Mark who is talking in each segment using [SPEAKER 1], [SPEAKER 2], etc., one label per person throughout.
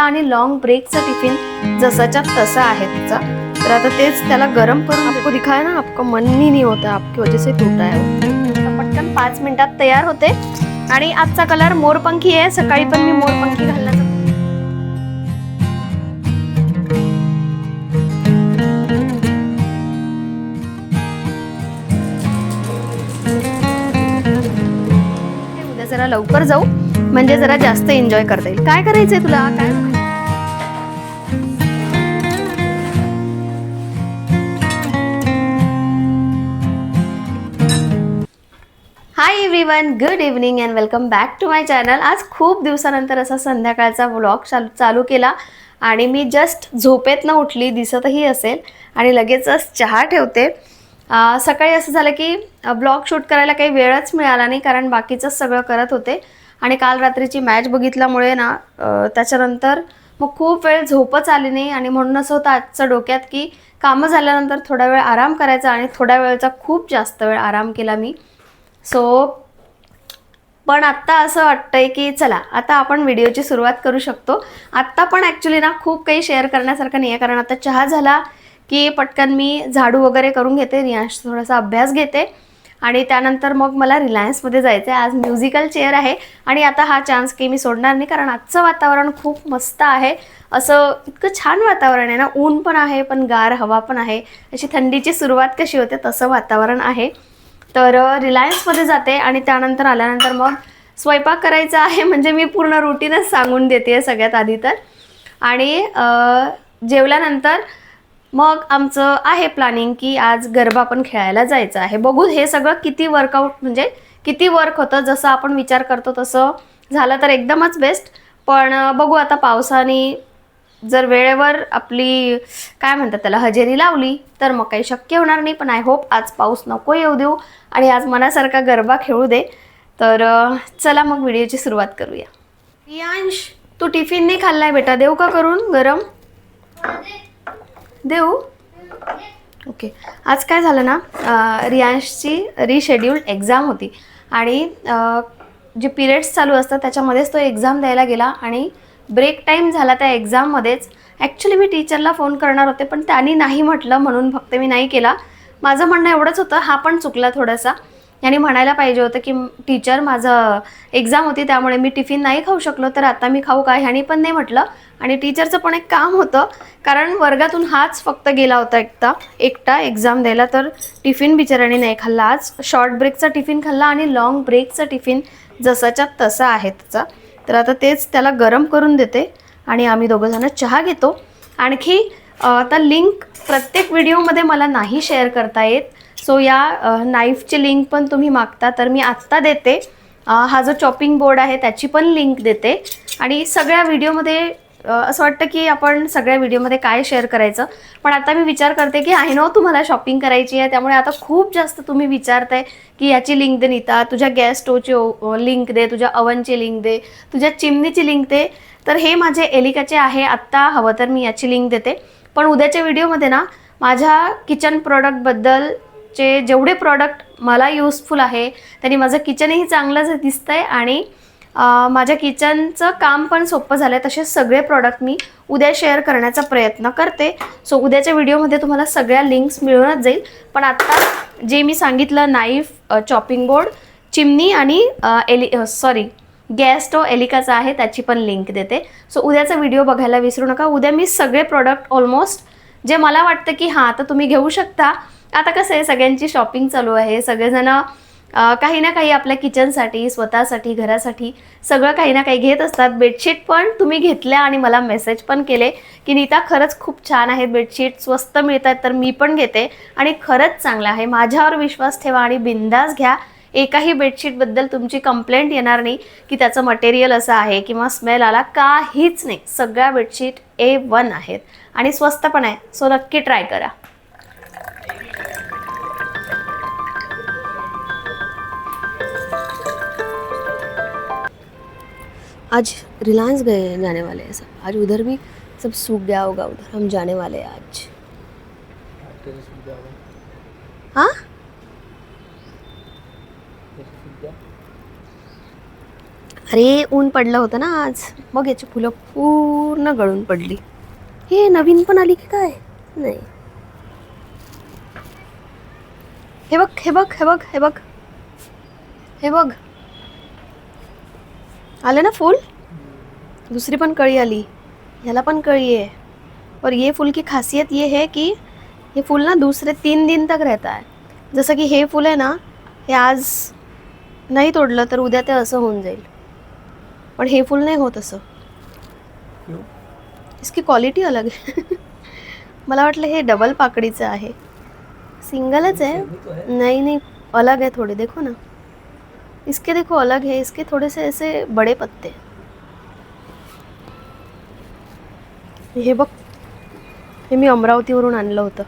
[SPEAKER 1] आणि long ब्रेकचं tiffin जसाच्या तसा आहे तिचा. तर आता तेच त्याला गरम करून आपको दिखाय ना आपका मन ही नहीं होता आपकी वजह से टूटा है पटकन पाच मिनिटात तयार होते. आणि आजचा कलर मोरपंखी आहे सकाळी पण मी मोरपंखी घालण्याचा उद्या जरा लवकर जाऊ. म्हणजे जरा जास्त एन्जॉय करता येईल. काय करायचंय तुला? काय? Hi everyone good evening and welcome back to my channel आज खूप दिवसानंतर असा संध्याकाळचा व्लॉग चालू चालू केला आणि मी जस्ट झोपेतनं उठली दिसतही असेल आणि लगेचच चहा ठेवते. सकाळी असं झालं की ब्लॉग शूट करायला काही वेळच मिळाला नाही कारण बाकीचं सगळं करत होते. आणि काल रात्रीची मॅच बघितल्यामुळे ना त्याच्यानंतर मग खूप वेळ झोपच आली नाही आणि म्हणून असं होतं आजचं डोक्यात की कामं झाल्यानंतर थोडा वेळ आराम करायचा आणि थोड्या वेळचा खूप जास्त वेळ आराम केला मी. सो पण आत्ता असं वाटतंय की चला आता आपण व्हिडिओची सुरुवात करू शकतो. आत्ता पण ॲक्च्युली ना खूप काही शेअर करण्यासारखं नाही आहे कारण आता चहा झाला की पटकन मी झाडू वगैरे करून घेते रियांश थोडासा अभ्यास घेते. आणि त्यानंतर मग मला रिलायन्समध्ये जायचं आहे आज म्युझिकल चेअर आहे आणि आता हा चान्स की मी सोडणार नाही कारण आजचं वातावरण खूप मस्त आहे. असं इतकं छान वातावरण आहे ना. ऊन पण आहे पण गार हवा पण आहे. अशी थंडीची सुरुवात कशी होते तसं वातावरण आहे. तर रिलायन्समध्ये जाते आणि त्यानंतर आल्यानंतर मग स्वयंपाक करायचा आहे. म्हणजे मी पूर्ण रुटीनच सांगून देते सगळ्यात आधी तर. आणि जेवल्यानंतर मग आमचं आहे प्लॅनिंग की आज गरबा पण खेळायला जायचं आहे. बघू हे सगळं किती वर्कआउट म्हणजे किती वर्क होतं जसं आपण विचार करतो तसं झालं तर एकदमच बेस्ट पण बघू आता पावसाने जर वेळेवर आपली काय म्हणतात त्याला हजेरी लावली तर मग काही शक्य होणार नाही. पण आय होप आज पाऊस नको येऊ देऊ आणि आज मनासारखा गरबा खेळू दे. तर चला मग व्हिडिओची सुरुवात करूया. रियांश तू टिफिन नाही खाल्लाय बेटा? देऊ का करून गरम? हो, देऊ? ओके आज काय झालं ना रियांशची रिशेड्यूल्ड एक्झाम होती. आणि जे पिरियड्स चालू असतात त्याच्यामध्येच तो एक्झाम द्यायला गेला आणि ब्रेक टाईम झाला त्या एक्झाममध्येच ॲक्च्युली मी टीचरला फोन करणार होते पण त्यांनी नाही म्हटलं म्हणून फक्त मी नाही केला. माझं म्हणणं एवढंच होतं हा पण चुकला थोडासा. यांनी म्हणायला पाहिजे होतं की टीचर माझं एक्झाम होती त्यामुळे मी टिफिन नाही खाऊ शकलो तर आता मी खाऊ का? ह्यानी पण नाही म्हटलं. आणि टीचरचं पण एक काम होतं कारण वर्गातून हाच फक्त गेला होता एकटा एकटा एक्झाम द्यायला तर टिफिन बिचाराने नाही खाल्ला. आज शॉर्ट ब्रेकचा टिफिन खाल्ला आणि लॉंग ब्रेकचा टिफिन जसाच्या तसा आहे त्याचा. तर आता तेच त्याला गरम करून देते आणि आम्ही दोघंजणं चहा घेतो. आणखी आता लिंक प्रत्येक व्हिडिओमध्ये मला नाही शेअर करता येत. सो या नाईफची लिंक पण तुम्ही मागता तर मी आत्ता देते. हा जो चॉपिंग बोर्ड आहे त्याची पण लिंक देते. आणि सगळ्या व्हिडिओमध्ये असं वाटतं की आपण सगळ्या व्हिडिओमध्ये काय शेअर करायचं. पण आता मी विचार करते की आय नो तुम्हाला शॉपिंग करायची आहे त्यामुळे आता खूप जास्त तुम्ही विचारताय की याची लिंक दे नीता तुझ्या गॅस स्टोवची लिंक दे तुझ्या अवनची लिंक दे तुझ्या चिमणीची लिंक दे. तर हे माझे एलिकाचे आहे आत्ता हवं तर मी याची लिंक देते. पण उद्याच्या व्हिडिओमध्ये ना माझ्या किचन चे जेवढे प्रॉडक्ट मला युजफुल आहे त्यांनी माझं किचनही चांगलंच दिसतं आहे आणि माझ्या किचनचं काम पण सोपं झालं आहे तसेच सगळे प्रॉडक्ट मी उद्या शेअर करण्याचा प्रयत्न करते. सो उद्याच्या व्हिडिओमध्ये तुम्हाला सगळ्या लिंक्स मिळूनच जाईल. पण आत्ता जे मी सांगितलं नाईफ चॉपिंग बोर्ड चिमणी आणि एलि सॉरी गॅस स्टो एलिकाचा आहे त्याची पण लिंक देते. सो उद्याचा व्हिडिओ बघायला विसरू नका. उद्या मी सगळे प्रॉडक्ट ऑलमोस्ट जे मला वाटतं की हां आता तुम्ही घेऊ शकता. आता कसं आहे सगळ्यांची शॉपिंग चालू आहे. सगळेजणं काही ना काही आपल्या किचनसाठी स्वतःसाठी घरासाठी सगळं काही ना काही घेत असतात. बेडशीट पण तुम्ही घेतल्या आणि मला मेसेज पण केले की नीता खरंच खूप छान आहेत बेडशीट स्वस्त मिळत आहेत तर मी पण घेते आणि खरंच चांगलं आहे. माझ्यावर विश्वास ठेवा आणि बिंदास घ्या. एकाही बेडशीटबद्दल तुमची कंप्लेंट येणार नाही की त्याचं मटेरियल असं आहे किंवा स्मेल आला. काहीच नाही. सगळ्या बेडशीट ए वन आहेत. आणि स्वस्त पण आहे. सो नक्की ट्राय करा. आज रिलायंस गए जाने वाले हैं सब। आज उधर भी सब सूख गया होगा उधर। हम जाने वाले हैं आज। हाँ? अरे ऊन पडलं होतं ना आज। मग याची फुलं पूर्ण गळून पडली. हे नवीन पण आली की काय? नाही. हे बघ हे बघ हे बघ हे बघ. हे बघ. आले ना फूल? दूसरी पण कळी आली. ह्याला पण कळी है और ये फूल की खासियत ये है कि ये फूल ना दूसरे तीन दिन तक रहता है. जसं की हे फूल आहे ना हे आज नाही तोडलं तर उद्या ते असं होऊन जाईल. पण हे फूल नाही होत असं. इसकी क्वालिटी अलग है मला वाटलं हे डबल पाकड़ीचं आहे. सिंगलच है
[SPEAKER 2] भी तो है.
[SPEAKER 1] नहीं नहीं अलग है थोड़े. देखो ना. इसके देखो अलग है इसके थोड़े से ऐसे बड़े पत्ते हे। बघ हे मी अमरावतीवरून आणलं होतं.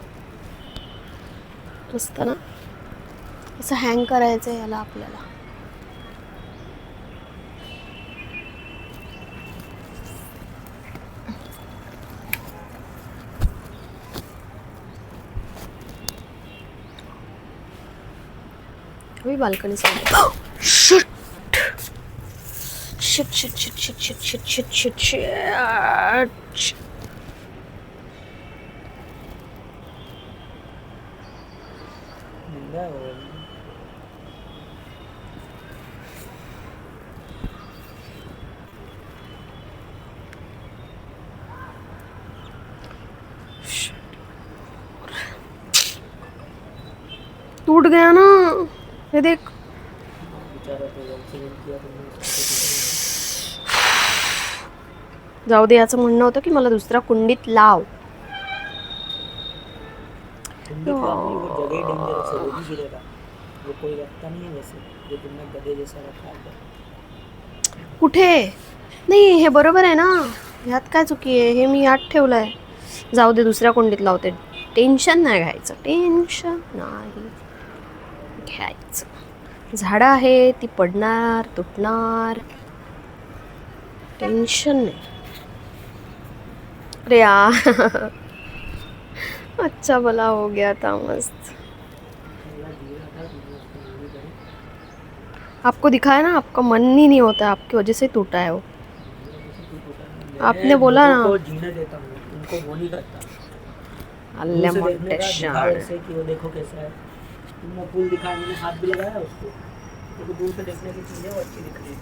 [SPEAKER 1] मस्त ना? असं हँग करायचं आहे याला आपल्याला. Balcony balcony shit shit shit shit shit shit shit shit shit
[SPEAKER 2] जिंदा है वो।
[SPEAKER 1] टूट गया ना। ये देख। जाऊ दे याचं म्हणणं होतं की मला दुसऱ्या कुंडीत लाव. कुठे? नाही हे बरोबर आहे ना. ह्यात काय चुकी आहे? हे मी यात ठेवलं आहे जाऊ दे दुसऱ्या कुंडीत लावते टेन्शन नाही घ्यायचं. टेन्शन नाही घ्यायचं. झाडं आहे ती पडणार तुटणार. टेन्शन नाही. अरे यार। अच्छा भला हो गया था मस्त। आपको दिखाया ना आपका मन ही नहीं होता आपकी वजह से टूटा है वो। आपने बोला ना।
[SPEAKER 2] अल्लाह देखो कैसा है। तुमने दिखाया मैंने हाथ भी लगाया उसको। तो दूर से देखने की अच्छी दिख रही है।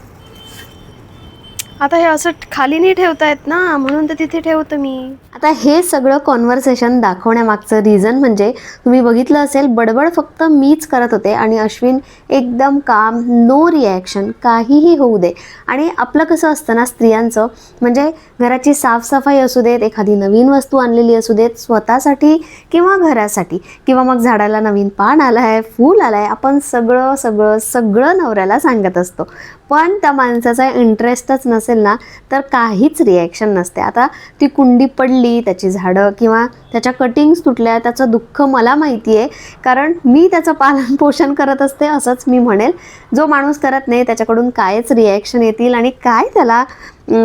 [SPEAKER 1] आता हे असं खाली नाही ठेवता येत ना म्हणून तर तिथे ठेवतो मी. आता हे सगळं कॉन्व्हर्सेशन दाखवण्यामागचं रिझन म्हणजे तुम्ही बघितलं असेल बडबड फक्त मीच करत होते आणि अश्विन एकदम काम नो रिॲक्शन काहीही होऊ दे. आणि आपलं कसं असतं ना स्त्रियांचं म्हणजे घराची साफसफाई असू देत एखादी नवीन वस्तू आणलेली असू देत स्वतःसाठी किंवा घरासाठी. किंवा मग झाडाला नवीन पान आलं आहे फूल आलं आहे आपण सगळं सगळं सगळं नवऱ्याला सांगत असतो. पण त्या माणसाचा इंटरेस्टच नसेल ना तर काहीच रिॲक्शन नसते. आता ती कुंडी पडली त्याची झाडं किंवा त्याच्या कटिंग्स तुटल्या त्याचं दुःख मला माहिती आहे कारण मी त्याचं पालन पोषण करत असते असंच मी म्हणेल. जो माणूस करत नाही त्याच्याकडून कायच रिॲक्शन येतील आणि काय त्याला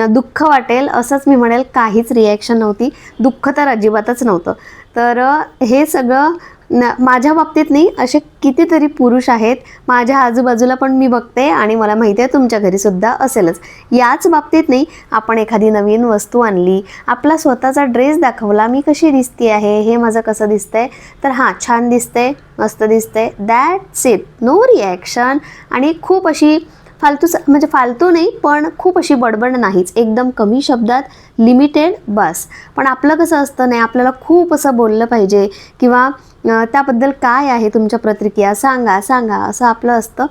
[SPEAKER 1] दुःख वाटेल असंच मी म्हणेल काहीच रिॲक्शन नव्हती. दुःख तर अजिबातच नव्हतं. तर हे सगळं न माझ्या बाबतीत नाही असे कितीतरी पुरुष आहेत. माझ्या आजूबाजूला पण मी बघते आणि मला माहिती आहे तुमच्या घरीसुद्धा असेलच. याच बाबतीत नाही आपण एखादी नवीन वस्तू आणली आपला स्वतःचा ड्रेस दाखवला मी कशी दिसते आहे हे माझं कसं दिसतंय? तर हां छान दिसतंय मस्त दिसतंय. दॅट्स इट नो रिॲक्शन आणि खूप अशी फालतू म्हणजे फालतू नाही पण खूप अशी बडबड नाहीच. एकदम कमी शब्दात लिमिटेड बस. पण आपलं कसं असतं नाही आपल्याला खूप असं बोललं पाहिजे किंवा त्याबद्दल काय आहे तुमच्या प्रतिक्रिया? सांगा सांगा. असं आपलं असतं.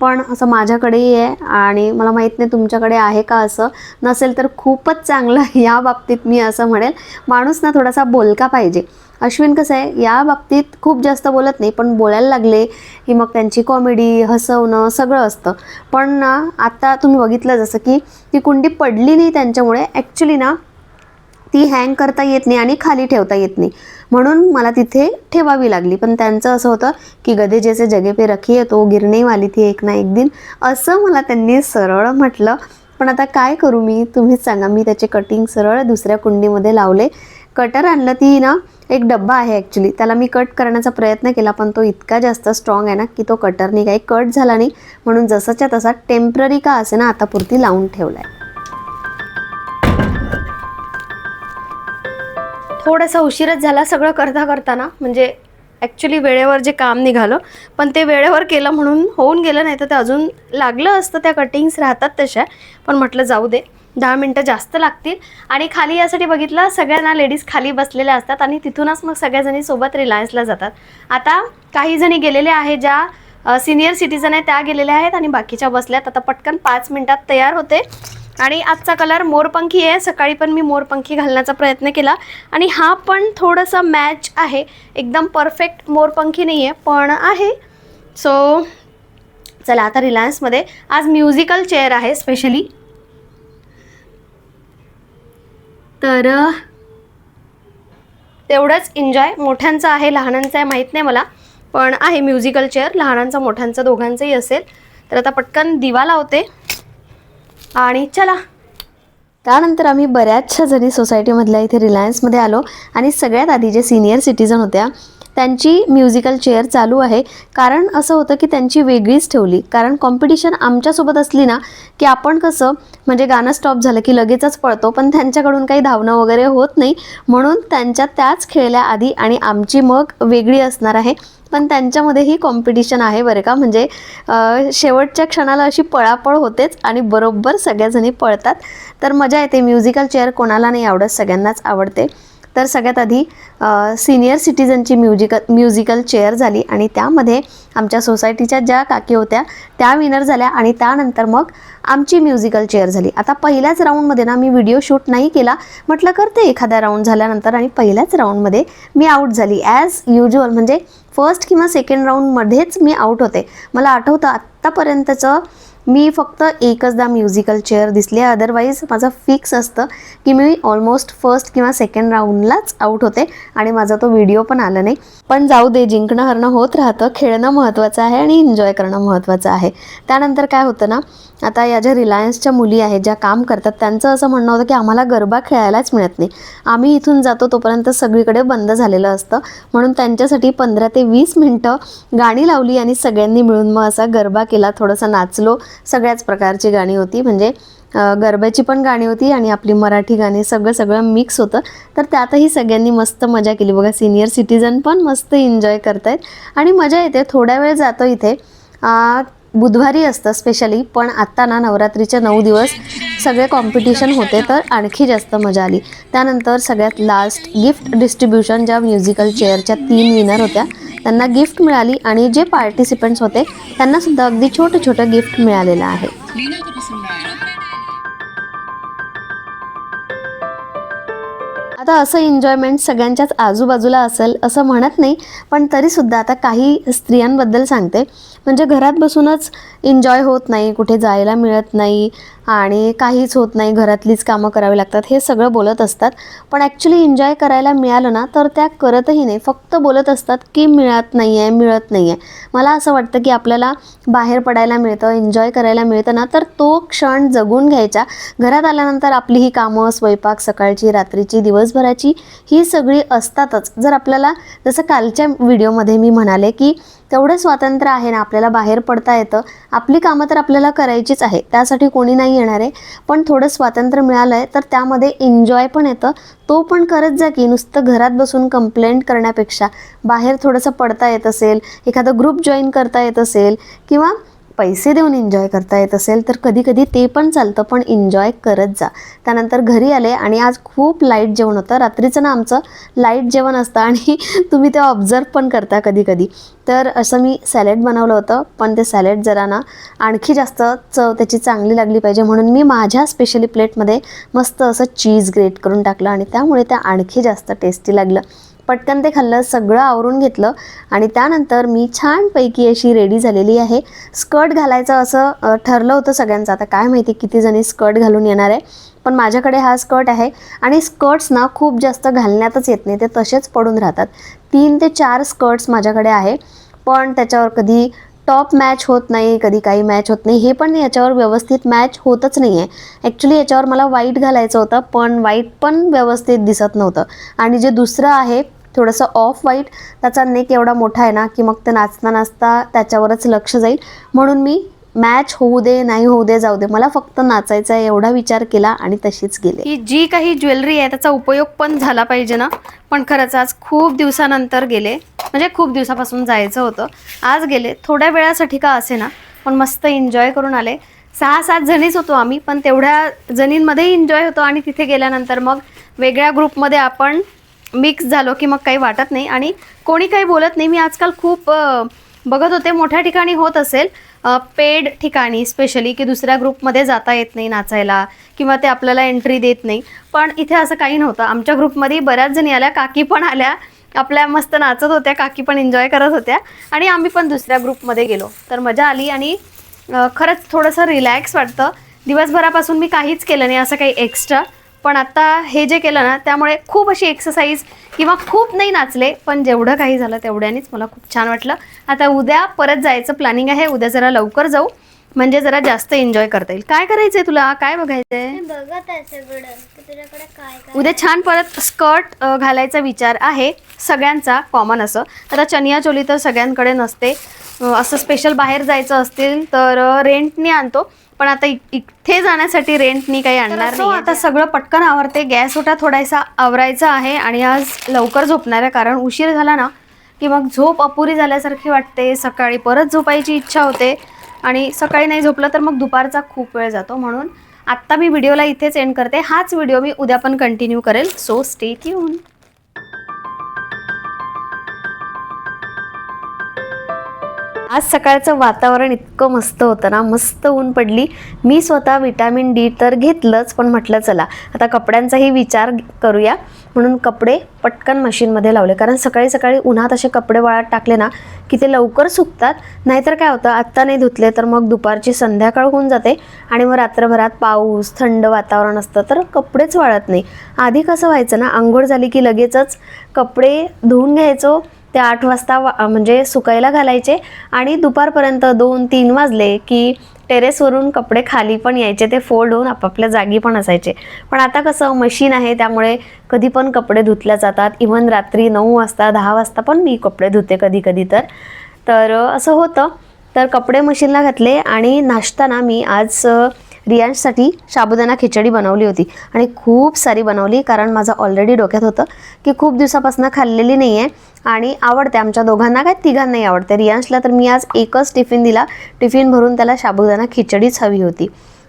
[SPEAKER 1] पण असं माझ्याकडेही आहे आणि मला माहीत नाही तुमच्याकडे आहे का असं. नसेल तर खूपच चांगलं या बाबतीत मी असं म्हणेल. माणूस ना थोडासा बोलका पाहिजे. अश्विन कसं आहे या बाबतीत खूप जास्त बोलत नाही पण बोलायला लागले की मग त्यांची कॉमेडी हसवणं सगळं असतं. पण ना आता तुम्ही बघितलं जसं की ती कुंडी पडली नाही त्यांच्यामुळे. ॲक्च्युली ना ती हँग करता येत नाही आणि खाली ठेवता येत नाही. म्हणून मला तिथे ठेवावी लागली. पण त्यांचं असं होतं की गधे जैसे जगे पे रखिये तो गिरणे वाली ती एक ना एक दिन. असं मला त्यांनी सरळ म्हटलं. पण आता काय करू मी? तुम्हीच सांगा. मी त्याचे कटिंग सरळ दुसऱ्या कुंडीमध्ये लावले. कटर आणलं ती ना एक डब्बा आहे ॲक्च्युली त्याला मी कट करण्याचा प्रयत्न केला पण तो इतका जास्त स्ट्रॉंग आहे ना की तो कटरनी काही कट झाला नाही. म्हणून जसाच्या तसा टेंपररी का असे ना आता पुरती लावून ठेवला आहे थोडासा उशीरच झाला सगळं करता करताना. म्हणजे ॲक्च्युली वेळेवर जे काम निघालं पण ते वेळेवर केलं म्हणून होऊन गेलं नाही तर ते अजून लागलं असतं त्या कटिंग्स राहतात तशा. पण म्हटलं जाऊ दे दहा मिनटं जास्त लागतील. आणि खाली यासाठी बघितलं सगळ्यांना लेडीज खाली बसलेल्या असतात आणि तिथूनच मग सगळ्याजणी सोबत रिलायन्सला जातात. आता काही जणी गेलेल्या आहे ज्या सिनियर सिटीजन आहे त्या गेलेल्या आहेत आणि बाकीच्या बसल्यात आता पटकन पाच मिनटात तयार होते. आणि आजचा कलर मोरपंखी आहे. सकाळी पण मी मोरपंखी घालण्याचा प्रयत्न केला. आणि हा पण थोडंसं मॅच आहे. एकदम परफेक्ट मोरपंखी नाही आहे पण आहे. सो चला आता रिलायन्समध्ये आज म्युझिकल चेअर आहे स्पेशली तर तेवढंच एन्जॉय मोठ्यांचं आहे लहानांचं आहे माहीत नाही मला. पण आहे म्युझिकल चेअर लहानांचं मोठ्यांचं दोघांचंही असेल. तर आता पटकन दिवा लावते. आणि चला. त्यानंतर आम्ही बऱ्याचशा जणी सोसायटीमधल्या इथे रिलायन्समध्ये आलो. आणि सगळ्यात आधी जे सिनियर सिटीजन होत्या त्यांची म्युझिकल चेअर चालू आहे. कारण असं होतं की त्यांची वेगळीच ठेवली. कारण कॉम्पिटिशन आमच्यासोबत असली ना की आपण कसं म्हणजे गाणं स्टॉप झालं की लगेचच पळतो पण त्यांच्याकडून काही धावणं वगैरे होत नाही. म्हणून त्यांच्या त्याच खेळल्या आधी आणि आमची मग वेगळी असणार आहे. पण त्यांच्यामध्येही कॉम्पिटिशन आहे बरं का. म्हणजे शेवटच्या क्षणाला अशी पळापळ होतेच आणि बरोबर सगळ्याजणी पळतात. तर मजा येते. म्युझिकल चेअर कोणाला नाही आवडत सगळ्यांनाच आवडते. तर सगळ्यात आधी सिनियर सिटीजनची म्युझिकल म्युझिकल चेअर झाली आणि त्यामध्ये आमच्या सोसायटीच्या ज्या काकी होत्या त्या विनर झाल्या आणि त्यानंतर मग आमची म्युझिकल चेअर झाली. आता पहिल्याच राऊंडमध्ये ना मी व्हिडिओ शूट नाही केला म्हटलं करते एखाद्या राऊंड झाल्यानंतर आणि पहिल्याच राऊंडमध्ये मी आऊट झाली. ॲज युज्युअल म्हणजे फर्स्ट किंवा सेकंड राऊंडमध्येच मी आऊट होते. मला आठवतं आत्तापर्यंतचं मी फक्त एकचदा म्युझिकल चेअर दिसली आहे. अदरवाईज माझं फिक्स असतं की मी ऑलमोस्ट फर्स्ट किंवा सेकंड राऊंडलाच आऊट होते आणि माझा तो व्हिडिओ पण आला नाही. पण जाऊ दे जिंकणं हरणं होत राहतं खेळणं महत्त्वाचं आहे आणि एन्जॉय करणं महत्त्वाचं आहे. त्यानंतर काय होतं ना आता या ज्या रिलायन्सच्या मुली आहेत ज्या काम करतात त्यांचं असं म्हणणं होतं की आम्हाला गरबा खेळायलाच मिळत नाही. आम्ही इथून जातो तोपर्यंत सगळीकडे बंद झालेलं असतं. म्हणून त्यांच्यासाठी पंधरा ते वीस मिनटं गाणी लावली आणि सगळ्यांनी मिळून मग असा गरबा केला थोडंसं नाचलो. सगळ्याच प्रकारची गाणी होती. म्हणजे गरब्याची पण गाणी होती आणि आपली मराठी गाणी सगळं सगळं मिक्स होतं. तर त्यातही सगळ्यांनी मस्त मजा केली. बघा सिनियर सिटीजन पण मस्त एन्जॉय करतायत. आणि मजा येते. थोड्या वेळ जातो इथे. बुधवारी असतं स्पेशली पण आत्ता ना नवरात्रीचे नऊ दिवस सगळे कॉम्पिटिशन होते तर आणखी जास्त मजा आली. त्यानंतर सगळ्यात लास्ट गिफ्ट डिस्ट्रीब्युशन ज्या म्युझिकल चेअरच्या तीन विनर होत्या त्यांना गिफ्ट मिळाली आणि जे पार्टिसिपंट्स होते त्यांना सुद्धा अगदी छोटं छोटं गिफ्ट मिळालेलं आहे. आता असं एन्जॉयमेंट सगळ्यांच्याच आजूबाजूला असेल असं म्हणत नाही पण तरीसुद्धा आता काही स्त्रियांबद्दल सांगते. म्हणजे घरात बसूनच एन्जॉय होत नाही कुठे जायला मिळत नाही आणि काहीच होत नाही घरातलीच कामं करावी लागतात हे सगळं बोलत असतात. पण ॲक्च्युली एन्जॉय करायला मिळालं ना तर त्या करतही नाही. फक्त बोलत असतात की मिळत नाही आहे मिळत नाही आहे मला असं वाटतं की आपल्याला बाहेर पडायला मिळतं एन्जॉय करायला मिळतं ना तर तो क्षण जगून घ्यायचा. घरात आल्यानंतर आपली ही कामं स्वयंपाक सकाळची रात्रीची दिवस दिवसभराची ही सगळी असतातच. जर आपल्याला जसं कालच्या व्हिडिओमध्ये मी म्हणाले की तेवढं स्वातंत्र्य आहे ना आपल्याला बाहेर पडता येतं. आपली कामं तर आपल्याला करायचीच आहे त्यासाठी कोणी नाही येणार आहे. पण थोडं स्वातंत्र्य मिळालं आहे तर त्यामध्ये एन्जॉय पण येतं. तो पण करत जा की नुसतं घरात बसून कंप्लेंट करण्यापेक्षा. बाहेर थोडंसं पडता येत असेल एखादं ग्रुप जॉईन करता येत असेल किंवा पैसे देऊन एन्जॉय करता येत असेल तर कधी कधी ते पण चालतं पण एन्जॉय करत जा. त्यानंतर घरी आले आणि आज खूप लाइट जेवण होतं. रात्रीचं ना आमचं लाइट जेवण असतं आणि तुम्ही ते ऑब्झर्व पण करता कधी कधी तर असं मी सॅलेड बनवलं होतं पण ते सॅलेड जरा ना आणखी जास्त चव त्याची चांगली लागली पाहिजे म्हणून मी माझ्या स्पेशली प्लेटमध्ये मस्त असं चीज ग्रेट करून टाकलं आणि त्यामुळे ते आणखी जास्त टेस्टी लागलं. पटकन ते खाल्लं सगळं आवरून घेतलं आणि त्यानंतर मी छानपैकी अशी रेडी झालेली आहे. स्कर्ट घालायचं असं ठरलं होतं सगळ्यांचं. आता काय माहिती किती जणी स्कर्ट घालून येणार आहे. पण माझ्याकडे हा स्कर्ट आहे आणि स्कर्ट्स ना खूप जास्त घालण्यातच येत नाही. ते तसेच पडून राहतात. तीन ते चार स्कर्ट्स माझ्याकडे आहे. पण त्याच्यावर कधी टॉप मॅच होत नाही कधी काही मॅच होत नाही हे पण याच्यावर व्यवस्थित मॅच होतच नाही आहे ॲक्च्युली याच्यावर मला वाईट घालायचं होतं पण वाईट पण व्यवस्थित दिसत नव्हतं. आणि जे दुसरं आहे थोडंसं ऑफ वाईट त्याचा नेक एवढा मोठा आहे ना की मग ते नाचता नाचता त्याच्यावरच लक्ष जाईल. म्हणून मी मॅच होऊ दे नाही होऊ दे जाऊ दे. मला फक्त नाचायचा आहे एवढा विचार केला आणि तशीच गेले. ही जी काही ज्वेलरी आहे त्याचा उपयोग पण झाला पाहिजे ना? पण खरंच आज खूप दिवसानंतर गेले. म्हणजे खूप दिवसापासून जायचं होतं. आज गेले. थोड्या वेळासाठी का असे ना? पण मस्त एन्जॉय करून आले. सहा सात जणीच होतो आम्ही पण तेवढ्या जणींमध्येही एन्जॉय होतो आणि तिथे गेल्यानंतर मग वेगळ्या ग्रुपमध्ये आपण मिक्स झालो की मग काही वाटत नाही. आणि कोणी काही बोलत नाही. मी आजकाल खूप बघत होते मोठ्या ठिकाणी होत असेल. पेड ठिकाणी स्पेशली की दुसऱ्या ग्रुपमध्ये जाता येत नाही नाचायला किंवा ते आपल्याला एंट्री देत नाही. पण इथे असं काही नव्हतं. आमच्या ग्रुपमध्ये बऱ्याच जणी आल्या. काकी पण आल्या. आपल्या मस्त नाचत होत्या. काकी पण एन्जॉय करत होत्या. आणि आम्ही पण दुसऱ्या ग्रुपमध्ये गेलो. तर मजा आली आणि खरंच थोडंसं रिलॅक्स वाटतं. दिवसभरापासून मी काहीच केलं नाही. असं काही एक्स्ट्रा पण आता हे जे केलं ना त्यामुळे खूप अशी एक्सरसाइज किंवा खूप नाही नाचले पण जेवढं काही झालं तेवढ्यानेच मला खूप छान वाटलं. आता उद्या परत जायचं प्लॅनिंग आहे उद्या जरा लवकर जाऊ. म्हणजे जरा जास्त एन्जॉय करता येईल. काय करायचंय तुला? काय बघायचंय? उद्या छान परत स्कर्ट घालायचा विचार आहे. सगळ्यांचा कॉमन असं. आता चनिया चोली तर सगळ्यांकडे नसते. असं स्पेशल बाहेर जायचं असतील तर रेंटनी आणतो. पण आता इथे जाण्यासाठी रेंटनी काही आणणार नाही आता सगळं पटकन आवरते. गॅस ओटा थोडासा आवरायचा आहे आणि आज लवकर झोपणार आहे कारण उशीर झाला ना की मग झोप अपुरी झाल्यासारखी वाटते. सकाळी परत झोपायची इच्छा होते आणि सकाळी नाही झोपलं तर मग दुपारचा खूप वेळ जातो. म्हणून आत्ता मी व्हिडिओला इथेच एंड करते. हाच व्हिडिओ मी उद्या पण कंटिन्यू करेल. सो स्टे ट्यून आज सकाळचं वातावरण इतकं मस्त होतं ना मस्त ऊन पडली. मी स्वतः विटॅमिन डी तर घेतलंच पण म्हटलं चला आता कपड्यांचाही विचार करूया. म्हणून कपडे पटकन मशीनमध्ये लावले. कारण सकाळी सकाळी उन्हात असे कपडे वाळत टाकले ना की ते लवकर सुकतात. नाहीतर काय होतं आत्ता नाही धुतले तर मग दुपारची संध्याकाळ होऊन जाते. आणि मग रात्रभरात पाऊस थंड वातावरण असतं तर कपडेच वाळत नाही. आधी कसं व्हायचं ना आंघोळ झाली की लगेचच कपडे धुवून घ्यायचो. ते आठ वाजता वा म्हणजे सुकायला घालायचे आणि दुपारपर्यंत दोन तीन वाजले की टेरेसवरून कपडे खाली पण यायचे ते फोल्ड होऊन आपापल्या जागी पण असायचे. पण आता कसं मशीन आहे त्यामुळे कधी पण कपडे धुतल्या जातात. इव्हन रात्री नऊ वाजता दहा वाजता पण मी कपडे धुते कधी कधी तर. तर असं होतं. तर कपडे मशीनला घातले आणि नाश्ताना मी आज रियांशसाठी साबुदाणा खिचडी बनवली होती. आणि खूप सारी बनवली कारण माझं ऑलरेडी डोक्यात होतं की खूप दिवसापासून खाल्लेली नाही आहे आणि आवडते आमच्या दोघांना काय तिघांनाही आवडते. रियांशला तर मी आज एकच टिफिन दिला. टिफिन भरून त्याला साबुदाणा खिचडीच हवी होती.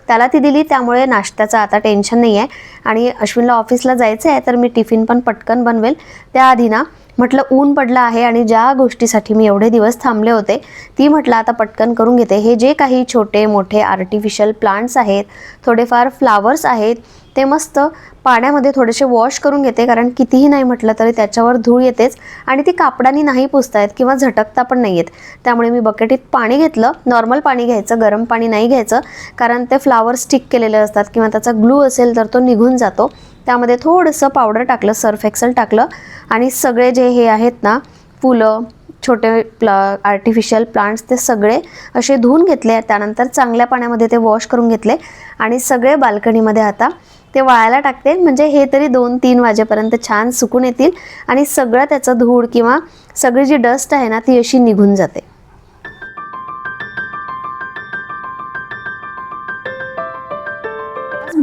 [SPEAKER 1] त्याला ती दिली त्यामुळे नाश्त्याचं आता टेन्शन नाही आहे आणि अश्विनला ऑफिसला जायचं आहे तर मी टिफिन पण पटकन बनवेल. त्याआधी ना म्हटलं ऊन पडलं आहे आणि ज्या गोष्टीसाठी मी एवढे दिवस थांबले होते ती म्हटलं आता पटकन करून घेते. हे जे काही छोटे मोठे आर्टिफिशियल प्लांट्स आहेत थोडेफार फ्लावर्स आहेत ते मस्त पाण्यामध्ये थोडेसे वॉश करून घेते कारण कितीही नाही म्हटलं तरी त्याच्यावर धूळ येतेच आणि ती कापडानी नाही पुसता येत किंवा झटकता पण नाही येत. त्यामुळे मी बकेटीत पाणी घेतलं नॉर्मल पाणी घ्यायचं गरम पाणी नाही घ्यायचं कारण ते फ्लावर स्टिक केलेले असतात किंवा त्याचा ग्लू असेल तर तो निघून जातो. त्यामध्ये थोडंसं पावडर टाकलं सर्फ एक्सेल टाकलं आणि सगळे जे हे आहेत ना फुलं छोटे प्ला आर्टिफिशियल प्लांट्स ते सगळे असे धुवून घेतले. त्यानंतर चांगल्या पाण्यामध्ये ते वॉश करून घेतले आणि सगळे बाल्कनीमध्ये आता ते वाळायला टाकते. म्हणजे हे तरी दोन तीन वाजेपर्यंत छान सुकून येतील आणि सगळं त्याचं धूळ किंवा सगळी जी डस्ट आहे ना ती अशी निघून जाते.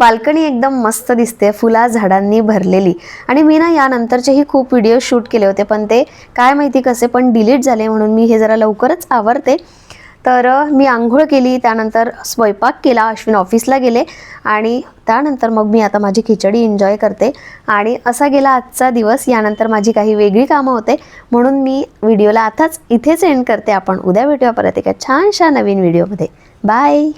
[SPEAKER 1] बाल्कनी एकदम मस्त दिसते फुला झाडांनी भरलेली. आणि मी ना यानंतरचेही खूप व्हिडिओ शूट केले होते पण ते काय माहिती कसे पण डिलीट झाले म्हणून मी हे जरा लवकरच आवरते. तर मी आंघोळ केली त्यानंतर स्वयंपाक केला अश्विन ऑफिसला गेले आणि त्यानंतर मग मी आता माझी खिचडी एन्जॉय करते. आणि असा गेला आजचा दिवस यानंतर माझी काही वेगळी कामं होते म्हणून मी व्हिडिओला आताच इथेच एंड करते. आपण उद्या भेटूया परत एका छानशा नवीन व्हिडिओमध्ये बाय